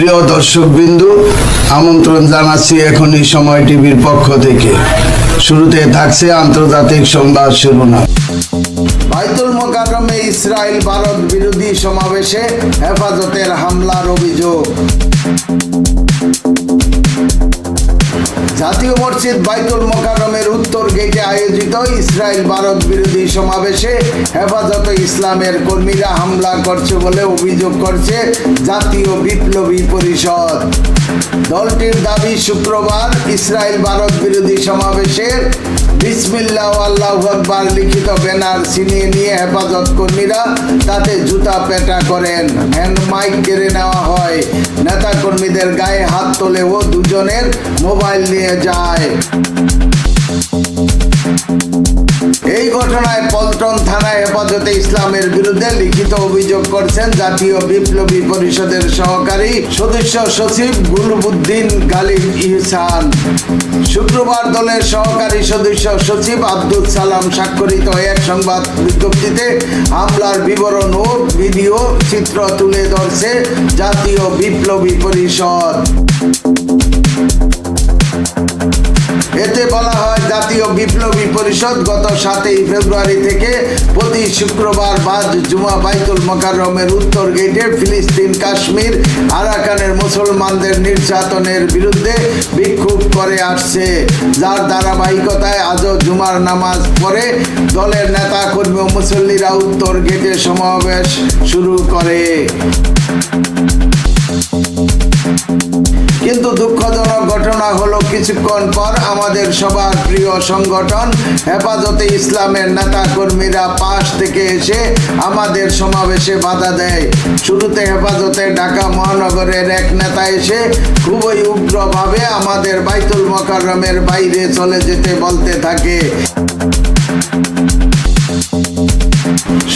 প্রিয় দর্শক বিন্দু আমন্ত্রণ জানাচ্ছি এখনই সময় টিভির পক্ষ থেকে। শুরুতে থাকছে আন্তর্জাতিক সংবাদ শিরোনাম। বাইতুল মোকারমে ইসরায়েল ভারত বিরোধী সমাবেশে হেফাজতের হামলার অভিযোগ। মসজিদ বাইতুল মোকাররমের উত্তর গেটে আয়োজিত ইসরায়েল ভারত বিরোধী সমাবেশে হেফাজতে ইসলামের কর্মীরা হামলা করছে বলে অভিযোগ করছে জাতীয় বিপ্লবী পরিষদ। দলটির দাবি শুক্রবার ইসরায়েল ভারত বিরোধী সমাবেশের বিসমিল্লাহ আল্লাহ আকবার লিখিত ব্যানার ছিনিয়ে নিয়ে হেফাজত কর্মীরা তাতে জুতা পেটা করেন। হ্যান্ড মাইক কেড়ে নেওয়া হয়। নেতা কর্মীদের গায়ে হাত তোলে ও দুজনের মোবাইল নিয়ে যায়। ঘটনায় পল্টন থানায় হেফাজতে ইসলামের বিরুদ্ধে লিখিত অভিযোগ করছেন জাতীয় বিপ্লবী পরিষদের সহকারী সদস্য সচিব গুলবুদ্দিন গালিব ইহসান। শুক্রবার দলের সহকারী সদস্য সচিব আব্দুল সালাম স্বাক্ষরিত এক সংবাদ বিজ্ঞপ্তিতে হামলার বিবরণ ও ভিডিও চিত্র তুলে ধরছে জাতীয় বিপ্লবী পরিষদ। বিপ্লবী পরিষদ গত সাতই ফেব্রুয়ারি থেকে প্রতি শুক্রবার বাদ জুমা বাইতুল মোকাররমের উত্তর গেটে ফিলিস্তিন, কাশ্মীর, আরাকানের মুসলমানদের নির্যাতনের বিরুদ্ধে বিক্ষোভ করে আসছে। যার ধারাবাহিকতায় আজও জুমার নামাজ পড়ে দলের নেতা কর্মী মুসল্লিরা উত্তর গেটে সমাবেশ শুরু করে। কিন্তু দুঃখজনক ঘটনা হলো কিছুক্ষণ পর আমাদের সবার প্রিয় সংগঠন হেফাজতে ইসলামের নেতা কর্মীরা পাশ থেকে এসে আমাদের সমাবেশে বাধা দেয়। শুরুতে হেফাজতে ঢাকা মহানগরের এক নেতা এসে খুবই উগ্রভাবে আমাদের বাইতুল মোকাররমের বাইরে চলে যেতে বলতে থাকে।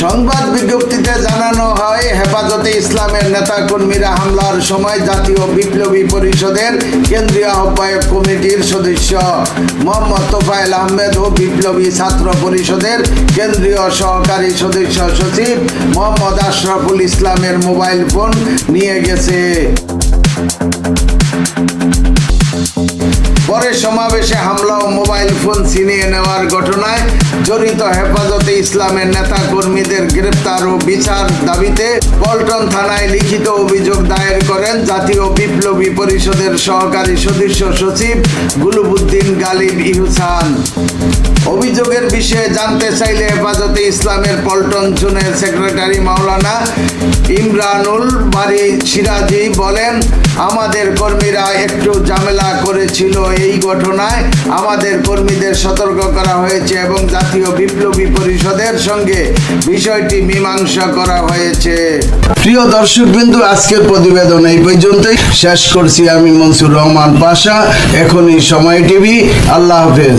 সংবাদ বিজ্ঞপ্তিতে জানানো হয়, হেফাজতে ইসলামের নেতা কর্মীরা হামলার সময় জাতীয় বিপ্লবী পরিষদের কেন্দ্রীয় আহ্বায়ক কমিটির সদস্য মোহাম্মদ তোফায়েল আহমেদ ও বিপ্লবী ছাত্র পরিষদের কেন্দ্রীয় সহকারী সদস্য সচিব মোহাম্মদ আশরাফুল ইসলামের মোবাইল ফোন নিয়ে গেছে। সমাবেশে হামলা ও মোবাইল ফোন ছিনিয়ে নেওয়ার ঘটনায় জড়িত হেফাজতে ইসলামের নেতা কর্মীদের গ্রেপ্তার ও বিচার দাবিতে পল্টন থানায় লিখিত অভিযোগ দায়ের করেন জাতীয় বিপ্লবী পরিষদের সহকারী সদস্য সচিব গুলবুদ্দিন গালিব ইহুসান। অভিযোগের বিষয়ে জানতে চাইলে হেফাজতে ইসলামের পল্টন জোনের সেক্রেটারি মাওলানা ইমরানুল বাড়ি সিরাজি বলেন একটু ঝামেলা করেছিল এই ঘটনায়। আমাদের কর্মীদের সতর্ক করা হয়েছে এবং জাতীয় বিপ্লবী পরিষদের সঙ্গে বিষয়টি মীমাংসা করা হয়েছে। প্রিয় দর্শক বিন্দু আজকের প্রতিবেদন এই পর্যন্তই। শেষ করছি আমি মনসুর রহমান পাশা। এখনই সময় টিভি। আল্লাহ হাফেজ।